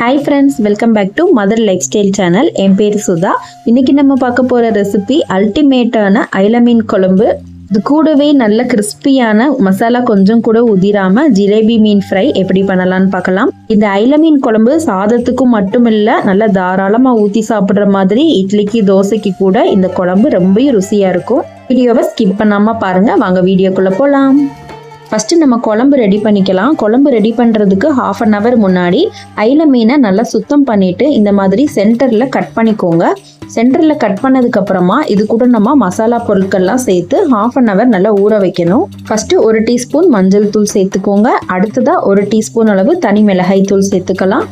Hi friends welcome back to mother lifestyle channel என் பேர் சுதா. இன்னைக்கு நம்ம பார்க்க போகிற ரெசிபி அல்டிமேட்டான ஐலமீன் குழம்பு. இது கூடவே நல்ல கிறிஸ்பியான மசாலா கொஞ்சம் கூட உதிராம ஜிலேபி மீன் ஃப்ரை எப்படி பண்ணலாம்னு பார்க்கலாம். இந்த ஐலமீன் குழம்பு சாதத்துக்கும் மட்டும் இல்லை நல்லா தாராளமாக ஊற்றி சாப்பிட்ற மாதிரி இட்லிக்கு தோசைக்கு கூட இந்த குழம்பு ரொம்ப ருசியாக இருக்கும். வீடியோவை ஸ்கிப் பண்ணாமல் பாருங்கள் வாங்க வீடியோக்குள்ளே போகலாம் ஃபஸ்ட்டு நம்ம குழம்பு ரெடி பண்ணிக்கலாம். குழம்பு ரெடி பண்ணுறதுக்கு ஹாஃப் அன் ஹவர் முன்னாடி ஐல மீனை நல்லா சுத்தம் பண்ணிவிட்டு இந்த மாதிரி சென்டரில் கட் பண்ணிக்கோங்க. சென்டரில் கட் பண்ணதுக்கப்புறமா இது கூட நம்ம மசாலா பொருட்கள்லாம் சேர்த்து ஹாஃப் அன் ஹவர் நல்லா ஊற வைக்கணும். ஃபஸ்ட்டு ஒரு டீஸ்பூன் மஞ்சள் தூள் சேர்த்துக்கோங்க. அடுத்ததாக ஒரு டீஸ்பூன் அளவு தனி மிளகாய் தூள் சேர்த்துக்கலாம்.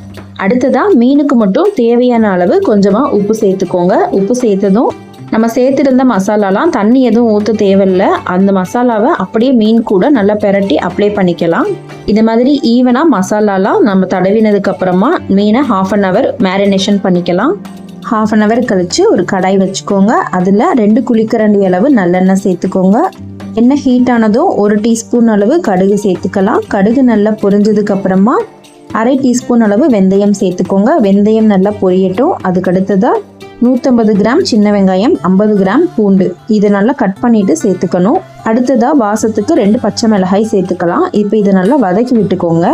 அடுத்ததாக மீனுக்கு மட்டும் தேவையான அளவு கொஞ்சமாக உப்பு சேர்த்துக்கோங்க. உப்பு சேர்த்ததும் நம்ம சேர்த்துருந்த மசாலாலாம் தண்ணி எதுவும் ஊற்ற தேவையில்ல. அந்த மசாலாவை அப்படியே மீன் கூட நல்லா பெரட்டி அப்ளை பண்ணிக்கலாம். இது மாதிரி ஈவனாக மசாலாலாம் நம்ம தடவினதுக்கு அப்புறமா மீனை ஹாஃப் அன் ஹவர் மேரினேஷன் பண்ணிக்கலாம். ஹாஃப் அன் ஹவர் கழித்து ஒரு கடாய் வச்சுக்கோங்க. அதில் ரெண்டு குளிக்கரண்டி அளவு நல்லெண்ணெய் சேர்த்துக்கோங்க. எண்ணெய் ஹீட் ஆனதும் ஒரு டீஸ்பூன் அளவு கடுகு சேர்த்துக்கலாம். கடுகு நல்லா பொரிஞ்சதுக்கு அப்புறமா அரை டீஸ்பூன் அளவு வெந்தயம் சேர்த்துக்கோங்க. வெந்தயம் நல்லா பொரியட்டும். அதுக்கடுத்ததாக நூற்றம்பது கிராம் சின்ன வெங்காயம் ஐம்பது கிராம் பூண்டு. இதை நல்லா கட் பண்ணிட்டு சேர்த்துக்கணும். அடுத்ததாக வாசத்துக்கு ரெண்டு பச்சை மிளகாய் சேர்த்துக்கலாம். இப்போ இதை நல்லா வதக்கி விட்டுக்கோங்க.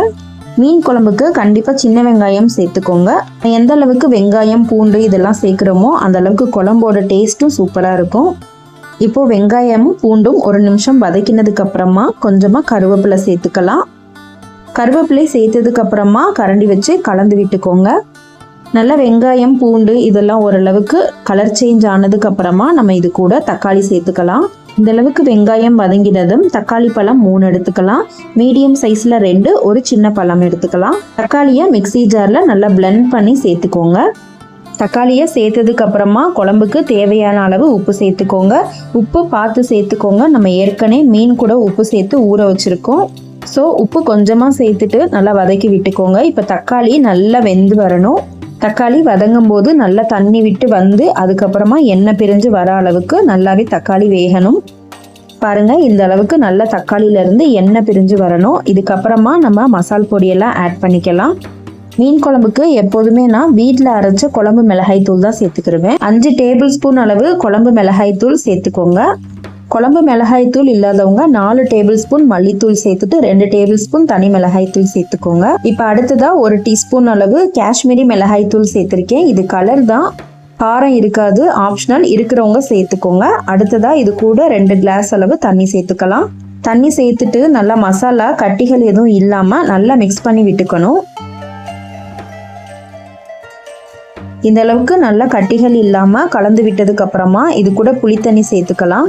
மீன் குழம்புக்கு கண்டிப்பாக சின்ன வெங்காயம் சேர்த்துக்கோங்க. எந்த அளவுக்கு வெங்காயம் பூண்டு இதெல்லாம் சேர்க்குறோமோ அந்த அளவுக்கு குழம்போட டேஸ்ட்டும் சூப்பராக இருக்கும். இப்போது வெங்காயமும் பூண்டும் ஒரு நிமிஷம் வதக்கினதுக்கு அப்புறமா கொஞ்சமாக கருவேப்பிலை சேர்த்துக்கலாம். கருவேப்பிலை சேர்த்ததுக்கு அப்புறமா கரண்டி வச்சு கலந்து விட்டுக்கோங்க. நல்லா வெங்காயம் பூண்டு இதெல்லாம் ஓரளவுக்கு கலர் சேஞ்ச் ஆனதுக்கு அப்புறமா நம்ம இது கூட தக்காளி சேர்த்துக்கலாம். இந்த அளவுக்கு வெங்காயம் வதங்கினதும் தக்காளி பழம் மூணு எடுத்துக்கலாம். மீடியம் சைஸில் ரெண்டு ஒரு சின்ன பழம் எடுத்துக்கலாம். தக்காளியை மிக்சி ஜாரில் நல்லா பிளெண்ட் பண்ணி சேர்த்துக்கோங்க. தக்காளியை சேர்த்ததுக்கு அப்புறமா குழம்புக்கு தேவையான அளவு உப்பு சேர்த்துக்கோங்க. உப்பு பார்த்து சேர்த்துக்கோங்க. நம்ம ஏற்கனவே மீன் கூட உப்பு சேர்த்து ஊற வச்சுருக்கோம். ஸோ உப்பு கொஞ்சமாக சேர்த்துட்டு நல்லா வதக்கி விட்டுக்கோங்க. இப்போ தக்காளி நல்லா வெந்து வரணும். தக்காளி வதங்கும் போது நல்லா தண்ணி விட்டு வந்து அதுக்கப்புறமா எண்ணெய் பிரிஞ்சு வர அளவுக்கு நல்லாவே தக்காளி வேகணும். பாருங்க இந்த அளவுக்கு நல்ல தக்காளியிலேருந்து எண்ணெய் பிரிஞ்சு வரணும். இதுக்கப்புறமா நம்ம மசால் பொடியெல்லாம் ஆட் பண்ணிக்கலாம். மீன் குழம்புக்கு எப்போதுமே நான் வீட்டில் அரைச்ச குழம்பு மிளகாய் தூள் தான் சேர்த்துக்கிருவேன். அஞ்சு டேபிள் ஸ்பூன் அளவு குழம்பு மிளகாய் தூள் சேர்த்துக்கோங்க. குழம்பு மிளகாய் தூள் இல்லாதவங்க நாலு டேபிள் ஸ்பூன் மல்லித்தூள் சேர்த்துட்டு ரெண்டு டேபிள் ஸ்பூன் தனி மிளகாய் தூள் சேர்த்துக்கோங்க. இப்போ அடுத்ததாக ஒரு டீஸ்பூன் அளவு காஷ்மீரி மிளகாய்த்தூள் சேர்த்துருக்கேன். இது கலர் தான். காரம் இருக்காது ஆப்ஷனல் இருக்கிறவங்க சேர்த்துக்கோங்க. அடுத்ததாக இது கூட ரெண்டு கிளாஸ் அளவு தண்ணி சேர்த்துக்கலாம். தண்ணி சேர்த்துட்டு நல்லா மசாலா கட்டிகள் எதுவும் இல்லாமல் நல்லா மிக்ஸ் பண்ணி விட்டுக்கணும். இந்த அளவுக்கு நல்லா கட்டிகள் இல்லாமல் கலந்து விட்டதுக்கு அப்புறமா இது கூட புளி தண்ணி சேர்த்துக்கலாம்.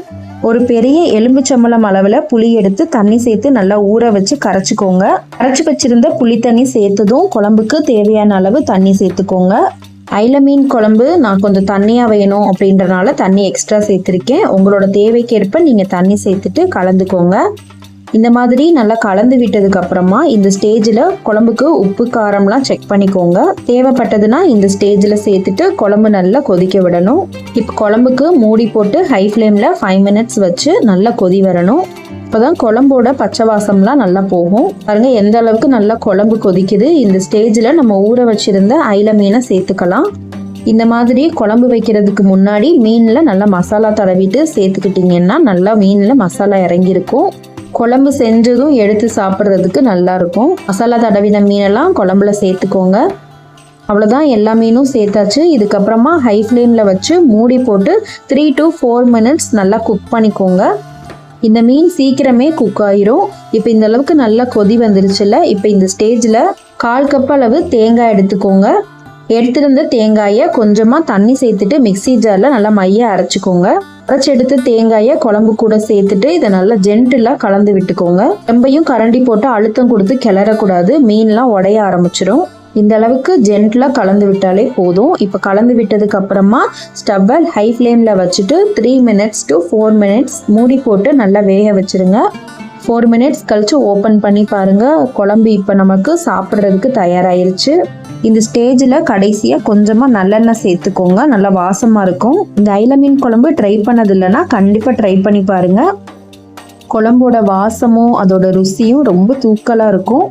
ஒரு பெரிய எலும்புச்சம்பளம் அளவில் புளி எடுத்து தண்ணி சேர்த்து நல்லா ஊற வச்சு கரைச்சிக்கோங்க. கரைச்சி வச்சிருந்த புளி தண்ணி சேர்த்ததும் குழம்புக்கு தேவையான அளவு தண்ணி சேர்த்துக்கோங்க. ஐல மீன் குழம்பு நான் கொஞ்சம் தண்ணியாக வேணும் அப்படின்றனால தண்ணி எக்ஸ்ட்ரா சேர்த்துருக்கேன். உங்களோட தேவைக்கேற்ப நீங்கள் தண்ணி சேர்த்துட்டு கலந்துக்கோங்க. இந்த மாதிரி நல்லா கலந்து விட்டதுக்கு அப்புறமா இந்த ஸ்டேஜில் குழம்புக்கு உப்பு காரம்லாம் செக் பண்ணிக்கோங்க. தேவைப்பட்டதுன்னா இந்த ஸ்டேஜில் சேர்த்துட்டு குழம்பு நல்லா கொதிக்க விடணும். இப்போ குழம்புக்கு மூடி போட்டு ஹை ஃப்ளேமில் ஃபைவ் மினிட்ஸ் வச்சு நல்லா கொதி வரணும். அப்போதான் குழம்போட பச்சை வாசம்லாம் நல்லா போகும். பாருங்க எந்த அளவுக்கு நல்லா குழம்பு கொதிக்குது. இந்த ஸ்டேஜில் நம்ம ஊற வச்சிருந்த ஐல மீனை சேர்த்துக்கலாம். இந்த மாதிரி குழம்பு வைக்கிறதுக்கு முன்னாடி மீனில் நல்லா மசாலா தடவிட்டு சேர்த்துக்கிட்டிங்கன்னா நல்லா மீனில் மசாலா இறங்கியிருக்கும். குழம்பு செஞ்சதும் எடுத்து சாப்பிட்றதுக்கு நல்லா இருக்கும் மசாலா தடவின மீனெல்லாம் குழம்புல சேர்த்துக்கோங்க. அவ்வளோதான் எல்லா மீனும் சேர்த்தாச்சு. இதுக்கப்புறமா ஹை ஃப்ளேமில் வச்சு மூடி போட்டு த்ரீ டு ஃபோர் மினிட்ஸ் நல்லா குக் பண்ணிக்கோங்க. இந்த மீன் சீக்கிரமே குக் ஆயிரும். இப்போ இந்த அளவுக்கு நல்லா கொதி வந்துருச்சுல இப்போ இந்த ஸ்டேஜில் கால் கப் அளவு தேங்காய் எடுத்துக்கோங்க. எடுத்துருந்த தேங்காயை கொஞ்சமாக தண்ணி சேர்த்துட்டு மிக்சி ஜாரில் நல்லா மைய அரைச்சிக்கோங்க. அரைச்சி எடுத்து தேங்காயை குழம்பு கூட சேர்த்துட்டு இதை நல்லா ஜென்டிலாக கலந்து விட்டுக்கோங்க. ரொம்பையும் கரண்டி போட்டு அழுத்தம் கொடுத்து கிளறக்கூடாது. மீன்லாம் உடைய ஆரம்பிச்சிடும் இந்த அளவுக்கு ஜென்டிலாக கலந்து விட்டாலே போதும். இப்போ கலந்து விட்டதுக்கு அப்புறமா ஸ்டவ்வை ஹை ஃப்ளேமில் வச்சுட்டு three minutes to four minutes மூடி போட்டு நல்லா வேக வச்சுருங்க. ஃபோர் மினிட்ஸ் கழித்து ஓப்பன் பண்ணி பாருங்கள் குழம்பு இப்போ நமக்கு சாப்பிட்றதுக்கு தயாராகிருச்சு இந்த ஸ்டேஜில் கடைசியாக கொஞ்சமாக நல்லெண்ணெய் சேர்த்துக்கோங்க. நல்லா வாசமாக இருக்கும். இந்த ஐல மீன் குழம்பு ட்ரை பண்ணது இல்லைன்னா கண்டிப்பாக ட்ரை பண்ணி பாருங்கள் குழம்போட வாசமும் அதோட ருசியும் ரொம்ப தூக்கலாக இருக்கும்.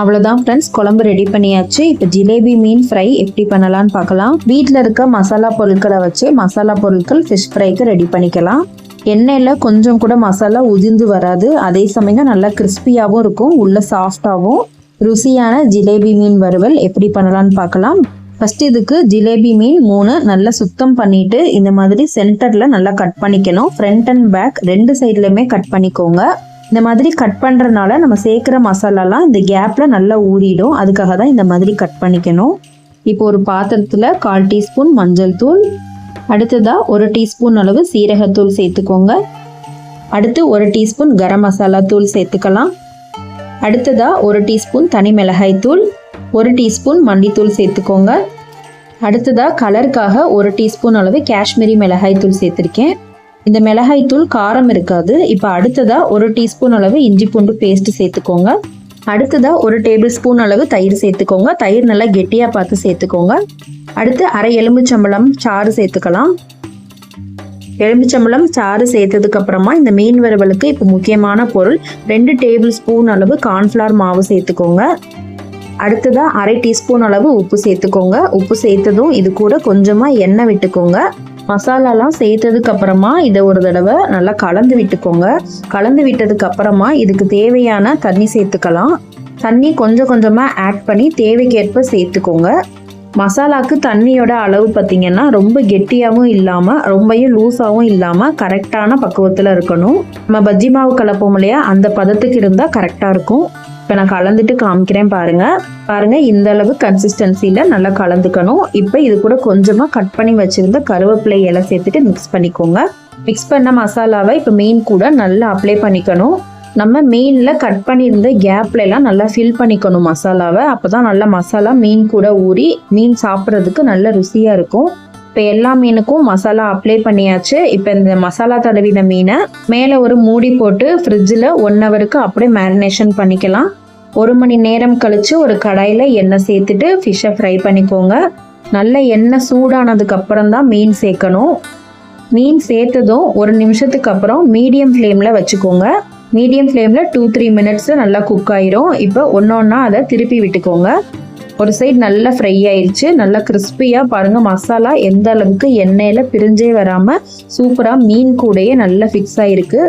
அவ்வளோதான் ஃப்ரெண்ட்ஸ் குழம்பு ரெடி பண்ணியாச்சு. இப்போ ஜிலேபி மீன் ஃப்ரை எப்படி பண்ணலான்னு பார்க்கலாம். வீட்டில் இருக்க மசாலா பொருட்களை வச்சு மசாலா பொருட்கள் ஃபிஷ் ஃப்ரைக்கு ரெடி பண்ணிக்கலாம். எண்ணெயில் கொஞ்சம் கூட மசாலா உதிர்ந்து வராது. அதே சமயம் நல்லா கிறிஸ்பியாகவும் இருக்கும். உள்ள சாஃப்டாகவும் ருசியான ஜிலேபி மீன் வறுவல் எப்படி பண்ணலாம்னு பார்க்கலாம். ஃபஸ்ட் இதுக்கு ஜிலேபி மீன் மூணு நல்லா சுத்தம் பண்ணிட்டு இந்த மாதிரி சென்டர்ல நல்லா கட் பண்ணிக்கணும். ஃப்ரண்ட் அண்ட் பேக் ரெண்டு சைட்லையுமே கட் பண்ணிக்கோங்க. இந்த மாதிரி கட் பண்ணுறனால நம்ம சேர்க்குற மசாலாலாம் இந்த கேப்பில் நல்லா ஊறிடும். அதுக்காக தான் இந்த மாதிரி கட் பண்ணிக்கணும். இப்போ ஒரு பாத்திரத்தில் கால் டீஸ்பூன் மஞ்சள் தூள். அடுத்ததாக ஒரு டீஸ்பூன் அளவு சீரகத்தூள் சேர்த்துக்கோங்க. அடுத்து ஒரு டீஸ்பூன் கரம் மசாலா தூள் சேர்த்துக்கலாம். அடுத்ததாக ஒரு டீஸ்பூன் தனி மிளகாய்த்தூள் ஒரு டீஸ்பூன் மல்லித்தூள் சேர்த்துக்கோங்க. அடுத்ததாக கலருக்காக ஒரு டீஸ்பூன் அளவு காஷ்மீரி மிளகாய்த்தூள் சேர்த்துருக்கேன். இந்த மிளகாய் தூள் காரம் இருக்காது. இப்போ அடுத்ததாக ஒரு டீஸ்பூன் அளவு இஞ்சி பூண்டு பேஸ்ட்டு சேர்த்துக்கோங்க. அடுத்ததாக ஒரு டேபிள் ஸ்பூன் அளவு தயிர் சேர்த்துக்கோங்க. தயிர் நல்லா கெட்டியாக பார்த்து சேர்த்துக்கோங்க. அடுத்து அரை எலும்புச்சம்பளம் சாறு சேர்த்துக்கலாம். எலுமிச்சம்பழம் சாறு சேர்த்ததுக்கு அப்புறமா இந்த மீன் வறுவலுக்கு இப்போ முக்கியமான பொருள் ரெண்டு டேபிள் ஸ்பூன் அளவு கார்ன்ஃப்ளவர் மாவு சேர்த்துக்கோங்க. அடுத்ததாக அரை டீஸ்பூன் அளவு உப்பு சேர்த்துக்கோங்க. உப்பு சேர்த்ததும் இது கூட கொஞ்சமாக எண்ணெய் விட்டுக்கோங்க. மசாலாலாம் சேர்த்ததுக்கு அப்புறமா இதை ஒரு தடவை நல்லா கலந்து விட்டுக்கோங்க. கலந்து விட்டதுக்கு அப்புறமா இதுக்கு தேவையான தண்ணி சேர்த்துக்கலாம். தண்ணி கொஞ்சம் கொஞ்சமாக ஆட் பண்ணி தேவைக்கேற்ப சேர்த்துக்கோங்க. மசாலாக்கு தண்ணியோட அளவு பார்த்திங்கன்னா ரொம்ப கெட்டியாகவும் இல்லாமல் ரொம்பையும் லூஸாகவும் இல்லாமல் கரெக்டான பக்குவத்தில் இருக்கணும். நம்ம பஜ்ஜி மாவு கலப்போம் இல்லையா? அந்த பதத்துக்கு இருந்தால் கரெக்டாக இருக்கும். இப்போ நான் கலந்துட்டு காமிக்கிறேன் பாருங்கள் பாருங்கள் இந்த அளவு கன்சிஸ்டன்சியில் நல்லா கலந்துக்கணும். இப்போ இது கூட கொஞ்சமாக கட் பண்ணி வச்சுருந்த கருவேப்பிலை இலை சேர்த்துட்டு மிக்ஸ் பண்ணிக்கோங்க. மிக்ஸ் பண்ண மசாலாவை இப்போ மீன் கூட நல்லா அப்ளை பண்ணிக்கணும். நம்ம மீனில் கட் பண்ணியிருந்த கேப்ல நல்லா ஃபில் பண்ணிக்கணும் மசாலாவை. அப்போ தான் நல்லா மசாலா மீன் கூட ஊறி மீன் சாப்பிட்றதுக்கு நல்ல ருசியாக இருக்கும். இப்போ எல்லா மீனுக்கும் மசாலா அப்ளை பண்ணியாச்சு. இப்போ இந்த மசாலா தடவின மீனை மேலே ஒரு மூடி போட்டு ஃப்ரிட்ஜில் ஒன் ஹவருக்கு அப்படியே மேரினேஷன் பண்ணிக்கலாம். ஒரு மணி நேரம் கழித்து ஒரு கடாயில் எண்ணெய் சேர்த்துட்டு ஃபிஷ்ஷை ஃப்ரை பண்ணிக்கோங்க. நல்ல எண்ணெய் சூடானதுக்கு அப்புறம் தான் மீன் சேர்க்கணும். மீன் சேர்த்ததும் ஒரு நிமிஷத்துக்கு அப்புறம் மீடியம் ஃப்ளேமில் வச்சுக்கோங்க. மீடியம் ஃப்ளேமில் டூ த்ரீ மினிட்ஸ் நல்லா குக் ஆயிரும். இப்போ ஒன்று ஒன்றா அதை திருப்பி விட்டுக்கோங்க. ஒரு சைடு நல்லா ஃப்ரை ஆயிடுச்சு நல்லா கிறிஸ்பியாக பாருங்கள் மசாலா எந்த அளவுக்கு எண்ணெயில் பிரிஞ்சே வராமல் சூப்பராக மீன் கூடையே நல்லா ஃபிக்ஸ் ஆகிருக்கு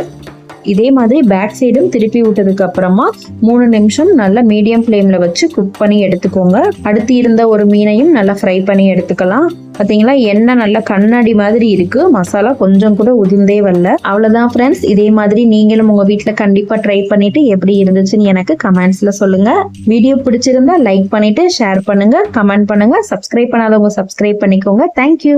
இதே மாதிரி பேக் சைடும் திருப்பி விட்டதுக்கு அப்புறமா மூணு நிமிஷம் நல்லா மீடியம் ஃப்ளேம்ல வச்சு குக் பண்ணி எடுத்துக்கோங்க. அடுத்து இருந்த ஒரு மீனையும் நல்லா ஃப்ரை பண்ணி எடுத்துக்கலாம். பார்த்தீங்களா எண்ணெய் நல்லா கண்ணாடி மாதிரி இருக்கு. மசாலா கொஞ்சம் கூட உதிர்ந்தே வரல. அவ்வளோதான் ஃப்ரெண்ட்ஸ் இதே மாதிரி நீங்களும் உங்க வீட்டில் கண்டிப்பா ட்ரை பண்ணிட்டு எப்படி இருந்துச்சுன்னு எனக்கு கமெண்ட்ஸ்ல சொல்லுங்க. வீடியோ பிடிச்சிருந்தா லைக் பண்ணிட்டு ஷேர் பண்ணுங்க. கமெண்ட் பண்ணுங்க. சப்ஸ்கிரைப் பண்ணாதவங்க சப்ஸ்கிரைப் பண்ணிக்கோங்க. தேங்க்யூ